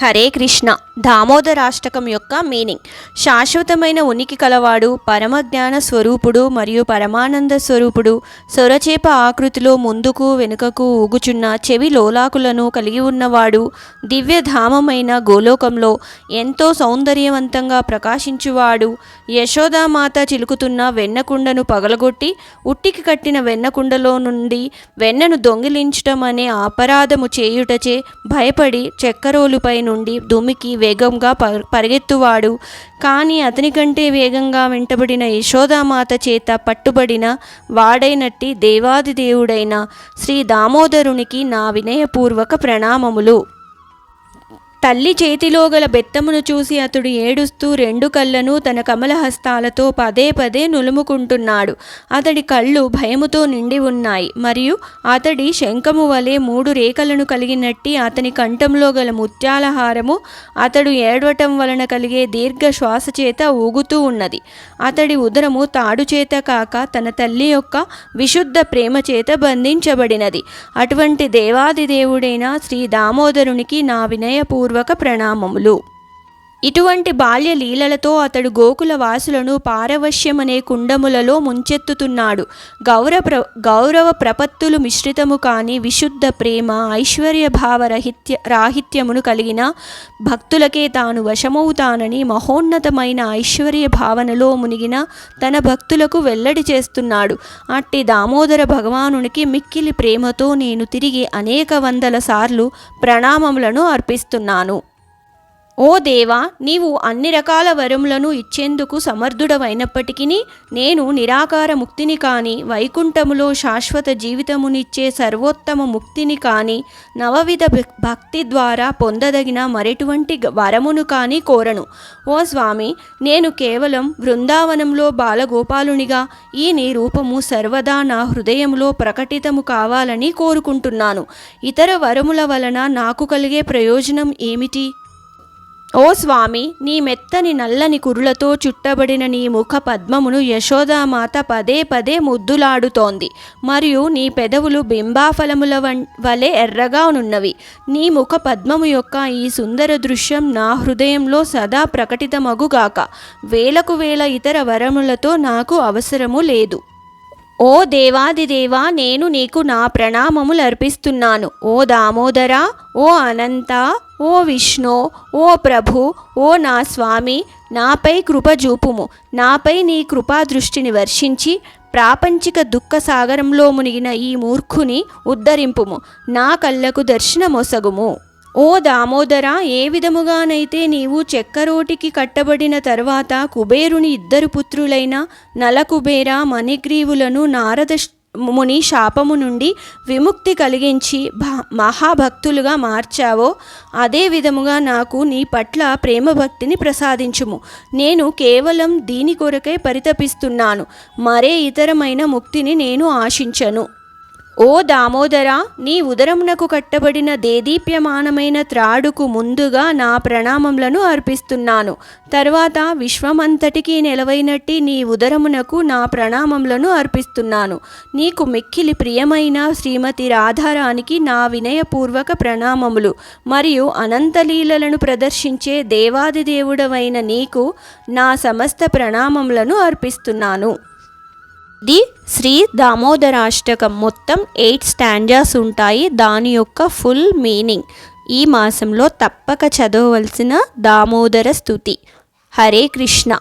హరే కృష్ణ. దామోదరాష్టకం యొక్క మీనింగ్. శాశ్వతమైన ఉనికి కలవాడు పరమజ్ఞాన స్వరూపుడు మరియు పరమానంద స్వరూపుడు సొరచేప ఆకృతిలో ముందుకు వెనుకకు ఊగుచున్న చెవి లోలాకులను కలిగి ఉన్నవాడు దివ్యధామమైన గోలోకంలో ఎంతో సౌందర్యవంతంగా ప్రకాశించువాడు యశోదామాత చిలుకుతున్న వెన్నకుండను పగలగొట్టి ఉట్టికి కట్టిన వెన్నకుండలో నుండి వెన్నను దొంగిలించటం అనే అపరాధము చేయుటచే భయపడి చక్కరోలుపై నుండి దుమికి వేగంగా పరిగెత్తువాడు. కానీ అతని కంటే వేగంగా వెంటబడిన యశోదామాత చేత పట్టుబడిన వాడైనట్టి దేవాది దేవుడైన శ్రీ దామోదరునికి నా వినయపూర్వక ప్రణామములు. తల్లి చేతిలో గల బెత్తమును చూసి అతడు ఏడుస్తూ రెండు కళ్ళను తన కమలహస్తాలతో పదే పదే నులుముకుంటున్నాడు. అతడి కళ్ళు భయముతో నిండి ఉన్నాయి. మరియు అతడి శంఖము వలె మూడు రేఖలను కలిగినట్టి అతని కంఠంలో గల ముత్యాల హారము అతడు ఏడవటం వలన కలిగే దీర్ఘ శ్వాస చేత ఊగుతూ ఉన్నది. అతడి ఉదరము తాడు చేత కాక తన తల్లి యొక్క విశుద్ధ ప్రేమ చేత బంధించబడినది. అటువంటి దేవాది దేవుడైన శ్రీ దామోదరునికి నా వినయపూర్వ హృదయపూర్వక ప్రణామములు. ఇటువంటి బాల్య లీలలతో అతడు గోకుల వాసులను పారవశ్యమనే కుండములలో ముంచెత్తుతున్నాడు. గౌరవ ప్ర గౌరవ ప్రపత్తులు మిశ్రితము కాని విశుద్ధ ప్రేమ ఐశ్వర్య రహిత్య రాహిత్యమును కలిగిన భక్తులకే తాను వశమవుతానని మహోన్నతమైన ఐశ్వర్య భావనలో మునిగిన తన భక్తులకు వెల్లడి చేస్తున్నాడు. అట్టి దామోదర భగవానునికి మిక్కిలి ప్రేమతో నేను తిరిగి అనేక వందల సార్లు ప్రణామములను అర్పిస్తున్నాను. ఓ దేవా నీవు అన్ని రకాల వరములను ఇచ్చేందుకు సమర్థుడవైనప్పటికీ నేను నిరాకార ముక్తిని కాని వైకుంఠములో శాశ్వత జీవితమునిచ్చే సర్వోత్తమ ముక్తిని కాని నవవిధ భక్- భక్తి ద్వారా పొందదగిన మరెటువంటి వరమును కాని కోరను. ఓ స్వామి నేను కేవలం బృందావనంలో బాలగోపాలునిగా ఈ నీ రూపము సర్వదా నా హృదయంలో ప్రకటితము కావాలని కోరుకుంటున్నాను. ఇతర వరముల వలన నాకు కలిగే ప్రయోజనం ఏమిటి? ఓ స్వామి నీ మెత్తని నల్లని కురులతో చుట్టబడిన నీ ముఖ పద్మమును యశోదామాత పదే పదే ముద్దులాడుతోంది. మరియు నీ పెదవులు బింబాఫలముల వలె ఎర్రగా నున్నవి. నీ ముఖ పద్మము యొక్క ఈ సుందర దృశ్యం నా హృదయంలో సదా ప్రకటితమగుగాక. వేలకు వేల ఇతర వరములతో నాకు అవసరము లేదు. ఓ దేవాదిదేవా నేను నీకు నా ప్రణామములు అర్పిస్తున్నాను. ఓ దామోదర ఓ అనంత ఓ విష్ణు ఓ ప్రభు ఓ నా స్వామి నాపై కృప చూపుము. నాపై నీ కృపా దృష్టిని వర్షించి ప్రాపంచిక దుఃఖ సాగరంలో మునిగిన ఈ మూర్ఖుని ఉద్ధరింపుము. నా కళ్ళకు దర్శనమొసగుము. ఓ దామోదర ఏ విధముగానైతే నీవు చెక్కరోటికి కట్టబడిన తర్వాత కుబేరుని ఇద్దరు పుత్రులైన నలకుబేర మణిగ్రీవులను నారద ముని శాపము నుండి విముక్తి కలిగించి భ- మహాభక్తులుగా మార్చావో అదే విధముగా నాకు నీ పట్ల ప్రేమ భక్తిని ప్రసాదించుము. నేను కేవలం దీని కొరకే పరితపిస్తున్నాను. మరే ఇతరమైన ముక్తిని నేను ఆశించను. ఓ దామోదర నీ ఉదరమునకు కట్టబడిన దేదీప్యమానమైన త్రాడుకు ముందుగా నా ప్రణామములను అర్పిస్తున్నాను. తర్వాత విశ్వమంతటికీ నిలవైనట్టి నీ ఉదరమునకు నా ప్రణామములను అర్పిస్తున్నాను. నీకు మిక్కిలి ప్రియమైన శ్రీమతి రాధారానికి నా వినయపూర్వక ప్రణామములు. మరియు అనంతలీలలను ప్రదర్శించే దేవాదిదేవుడవైన నీకు నా సమస్త ప్రణామములను అర్పిస్తున్నాను. ఇది శ్రీ దామోదరాష్టకం. మొత్తం ఎయిట్ స్టాండర్స్ ఉంటాయి. దాని యొక్క ఫుల్ మీనింగ్. ఈ మాసంలో తప్పక చదవవలసిన దామోదర స్థుతి హరే కృష్ణ.